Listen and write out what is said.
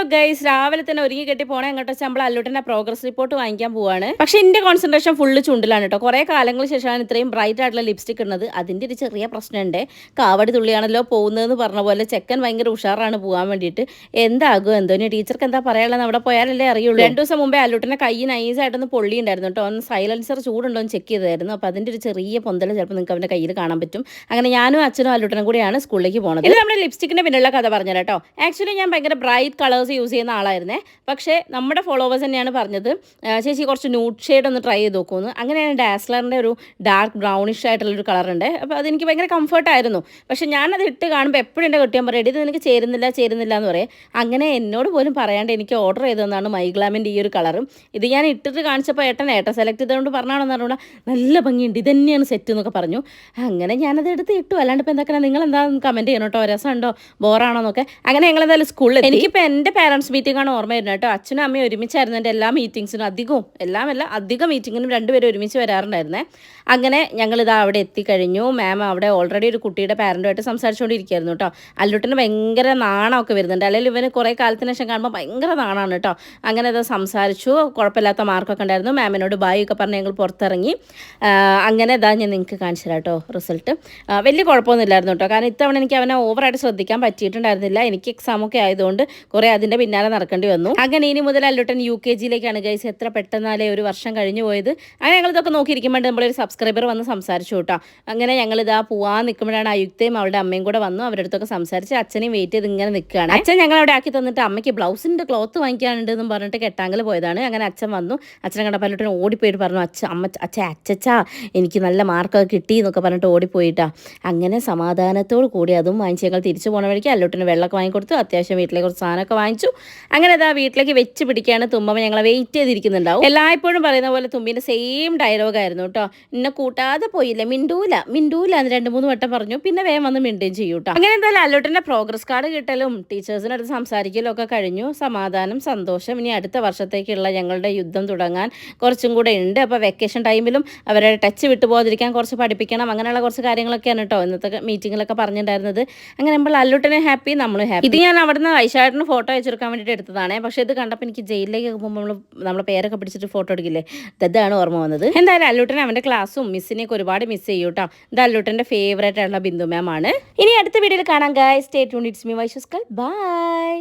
Hello guys രാവിലെ തന്നെ ഒരുങ്ങി കെട്ടി പോണേ എങ്ങോട്ട് വെച്ചാൽ നമ്മൾ അല്ലൂട്ടിന്റെ പ്രോഗ്രസ് റിപ്പോർട്ട് വാങ്ങിക്കാൻ പോവാണ്. പക്ഷെ എന്റെ കോൺസെൻട്രേഷൻ ഫുള്ള് ചുണ്ടിലാണ് കേട്ടോ കുറേ കാലങ്ങൾക്ക് ശേഷമാണ് ഇത്രയും ബ്രൈറ്റ് ആയിട്ടുള്ള ലിപ്സ്റ്റിക് ഇടുന്നത്. അതിന്റെ ഒരു ചെറിയ പ്രശ്നമുണ്ട്. കാവടി തുള്ളിയാണല്ലോ പോകുന്നതെന്ന് പറഞ്ഞ പോലെ ചെക്കൻ ഭയങ്കര ഉഷാറാണ് പോകാൻ വേണ്ടിയിട്ട്. എന്താകും? എന്തോ ഇനി ടീച്ചർക്ക് എന്താ പറയാനുള്ളത് അവിടെ പോയാലല്ലേ അറിയുള്ളൂ. രണ്ടു ദിവസം മുമ്പേ അല്ലൂട്ടന്റെ കൈ നൈസായിട്ടൊന്ന് പൊള്ളി ഉണ്ടായിരുന്നു കേട്ടോ ഒന്ന് സൈലൻസർ ചൂടുണ്ടോ എന്ന് ചെക്ക് ചെയ്തായിരുന്നു അപ്പോൾ അതിന്റെ ഒരു ചെറിയ പൊന്തൽ ചിലപ്പോൾ നിങ്ങൾക്ക് അവന്റെ കയ്യിൽ കാണാൻ പറ്റും. അങ്ങനെ ഞാനും അച്ഛനും അല്ലൂട്ടനും കൂടിയാണ് സ്കൂളിലേക്ക് പോകുന്നത് ഇത് നമ്മുടെ ലിപ്സ്റ്റിക്കിന്റെ പിന്നിലുള്ള കഥ പറഞ്ഞു കേട്ടോ ആക്ച്വലി ഞാൻ ഭയങ്കര ബ്രൈറ്റ് കളേഴ്സ് യൂസ് ചെയ്യുന്ന ആളായിരുന്നേ. പക്ഷേ നമ്മുടെ ഫോളോവേഴ്സ് തന്നെയാണ് പറഞ്ഞത് ചേച്ചി കുറച്ച് ന്യൂട്ട് ഷെയ്ഡ് ഒന്ന് ട്രൈ ചെയ്ത് നോക്കുമെന്ന് അങ്ങനെയാണ് ഡാസ്ലറിന്റെ ഒരു ഡാർക്ക് ബ്രൗണിഷ് ആയിട്ടുള്ളൊരു കളറുണ്ട് അപ്പോൾ അതെനിക്ക് ഭയങ്കര കംഫർട്ടായിരുന്നു പക്ഷേ ഞാനത് ഇട്ട് കാണുമ്പോൾ എപ്പോഴും എന്റെ കെട്ടിയാൻ പറയും ഇത് നിനക്ക് ചേരുന്നില്ല ചേരുന്നില്ല എന്ന് പറയും. അങ്ങനെ എന്നോട് പോലും പറയാണ്ട് എനിക്ക് ഓർഡർ ചെയ്തതെന്നാണ് മൈഗ്ലാമിന്റെ ഈ ഒരു കളറും ഇത് ഞാൻ ഇട്ടിട്ട് കാണിച്ചപ്പോൾ ഏട്ടൻ ഏട്ടൻ സെലക്ട് ചെയ്തുകൊണ്ട് പറഞ്ഞാണെന്ന് പറഞ്ഞാൽ നല്ല ഭംഗിയുണ്ട്. ഇത് തന്നെയാണ് സെറ്റ് എന്നൊക്കെ പറഞ്ഞു. അങ്ങനെ ഞാനത് എടുത്ത് ഇട്ടു. അല്ലാണ്ട് ഇപ്പോൾ എന്താക്കണം നിങ്ങൾ എന്താ കമന്റ് ചെയ്യണം കേട്ടോ രസമുണ്ടോ? ബോറാണോ എന്നൊക്കെ. അങ്ങനെ ഞങ്ങൾ എന്തായാലും സ്കൂളിൽ എനിക്കിപ്പോൾ എന്റെ പാരൻസ് മീറ്റിംഗ് ആണ് ഓർമ്മ വരുന്നത് കേട്ടോ. അച്ഛനും അമ്മയും ഒരുമിച്ചായിരുന്നു എന്റെ എല്ലാ മീറ്റിങ്സിനും അധികവും എല്ലാം അല്ല അധികം മീറ്റിങ്ങിനും രണ്ടുപേരും ഒരുമിച്ച് വരാറുണ്ടായിരുന്നേ. അങ്ങനെ ഞങ്ങളിതാ അവിടെ എത്തിക്കഴിഞ്ഞു. മാം അവിടെ ഓൾറെഡി ഒരു കുട്ടിയുടെ പാരന്റുമായിട്ട് സംസാരിച്ചുകൊണ്ടിരിക്കുകയായിരുന്നു കേട്ടോ. അല്ലുട്ടിന് ഭയങ്കര നാണമൊക്കെ വരുന്നുണ്ട്. അല്ലെങ്കിൽ ഇവന് കുറേ കാലത്തിന് ശേഷം കാണുമ്പോൾ ഭയങ്കര നാണമാണ് കേട്ടോ. അങ്ങനെ അത് സംസാരിച്ചു. കുഴപ്പമില്ലാത്ത മാർക്കൊക്കെ ഉണ്ടായിരുന്നു. മാമിനോട് ബായ് ഒക്കെ പറഞ്ഞ് ഞങ്ങൾ പുറത്തിറങ്ങി. അങ്ങനെ ഇതാ ഞാൻ നിങ്ങൾക്ക് കാണിച്ചു കേട്ടോ റിസൾട്ട് വലിയ കുഴപ്പമൊന്നുമില്ലായിരുന്നു കേട്ടോ. കാരണം ഇത്തവണ എനിക്ക് അവനെ ഓവറായിട്ട് ശ്രദ്ധിക്കാൻ പറ്റിയിട്ടുണ്ടായിരുന്നില്ല. എനിക്ക് എക്സാമൊക്കെ ആയതുകൊണ്ട് കുറേ അതിന്റെ പിന്നാലെ നടക്കേണ്ടി വന്നു. അങ്ങനെ ഇനി മുതൽ അല്ലുട്ടൻ യു കെ ജിയിലേക്കാണ് ഗൈസ് എത്ര പെട്ടെന്നാലേ ഒരു വർഷം കഴിഞ്ഞു പോയത്. അങ്ങനെ ഞങ്ങൾ ഇതൊക്കെ നോക്കിയിരിക്കുമ്പോൾ നമ്മളൊരു സബ്സ്ക്രൈബർ വന്ന് സംസാരിച്ചു കേട്ടോ. അങ്ങനെ ഞങ്ങൾ ഇതാ പോവാൻ നിൽക്കുമ്പോഴാണ് അയുക്തയും അവളുടെ അമ്മയും കൂടെ വന്നു. അവരുടെ അടുത്തൊക്കെ സംസാരിച്ച് അച്ഛനെയും വെയിറ്റ് ചെയ്ത് ഇങ്ങനെ നിൽക്കുകയാണ്. അച്ഛൻ ഞങ്ങൾ അവിടെ ആക്കി തന്നിട്ട് അമ്മയ്ക്ക് ബ്ലൗസിന്റെ ക്ലോത്ത് വാങ്ങിക്കാനുണ്ട് എന്നും പറഞ്ഞിട്ട് കെട്ടാങ്കൽ പോയതാണ്. അങ്ങനെ അച്ഛൻ വന്നു. അച്ഛനെ കണ്ടപ്പോൾ അല്ലുട്ടൻ ഓടിപ്പോയിട്ട് പറഞ്ഞു അച്ഛ അമ്മ അച്ഛ അച്ഛച്ചാ എനിക്ക് നല്ല മാർക്കൊക്കെ കിട്ടി എന്നൊക്കെ പറഞ്ഞിട്ട് ഓടിപ്പോയിട്ടാ. അങ്ങനെ സമാധാനത്തോട് കൂടി അതും വാങ്ങിച്ച് ഞങ്ങൾ തിരിച്ചു പോണ വഴിക്ക് അല്ലുട്ടിന് വെള്ളമൊക്കെ വാങ്ങിക്കൊടുത്തു. അത്യാവശ്യം വീട്ടിലെ കുറച്ച് സാധനമൊക്കെ വാങ്ങിച്ചു. അങ്ങനെ അതാ വീട്ടിലേക്ക് വെച്ച് പിടിക്കുകയാണ് തുമ്പമ്മ ഞങ്ങളെ വെയിറ്റ് ചെയ്തിരിക്കുന്നുണ്ടാവും. എല്ലായ്പ്പോഴും പറയുന്ന പോലെ തുമ്പിന്റെ സെയിം ഡയലോഗായിരുന്നു കേട്ടോ എന്നെ കൂട്ടാതെ പോയില്ല? മിണ്ടൂല മിണ്ടൂല എന്ന് രണ്ട് മൂന്ന് വട്ടം പറഞ്ഞു. പിന്നെ വേഗം വന്ന് മിണ്ടുകയും ചെയ്യും കേട്ടോ അങ്ങനെ എന്തായാലും അല്ലോട്ടിന്റെ പ്രോഗ്രസ് കാർഡ് കിട്ടലും ടീച്ചേഴ്സിനടുത്ത് സംസാരിക്കലും ഒക്കെ കഴിഞ്ഞു. സമാധാനം സന്തോഷം. ഇനി അടുത്ത വർഷത്തേക്കുള്ള ഞങ്ങളുടെ യുദ്ധം തുടങ്ങാൻ കുറച്ചും കൂടെ ഉണ്ട്. അപ്പോൾ വെക്കേഷൻ ടൈമിലും അവരെ ടച്ച് വിട്ടുപോകാതിരിക്കാൻ കുറച്ച് പഠിപ്പിക്കണം. അങ്ങനെയുള്ള കുറച്ച് കാര്യങ്ങളൊക്കെയാണ് കേട്ടോ ഇന്നത്തെ മീറ്റിങ്ങിലൊക്കെ പറഞ്ഞിട്ടുണ്ടായിരുന്നത് അങ്ങനെ നമ്മൾ അല്ലുട്ടനെ ഹാപ്പി നമ്മളും ഹാപ്പി ഇത് ഞാൻ അവിടുന്ന് ഐഷാട്ടിന് ഫോട്ടോ അയച്ചെടുക്കാൻ വേണ്ടിയിട്ട് എടുത്തതാണ്. പക്ഷേ ഇത് കണ്ടപ്പോൾ എനിക്ക് ജയിലിലേക്ക് പോകുമ്പോൾ നമ്മൾ നമ്മളെ പേരൊക്കെ പിടിച്ചിട്ട് ഫോട്ടോ എടുക്കില്ലേ? ഇതാണ് ഓർമ്മ വന്നത്? എന്തായാലും അല്ലൂട്ടൻ അവന്റെ ക്ലാസ്സും മിസ്സിനെയൊക്കെ ഒരുപാട് മിസ് ചെയ്യും കേട്ടോ ഇത് അല്ലൂട്ടന്റെ ഫേവറേറ്റ് ആയിട്ടുള്ള ബിന്ദു മാം ആണ്. ഇനി അടുത്ത വീഡിയോയിൽ കാണാം guy stay tune it's me വൈഷസ്കൽ by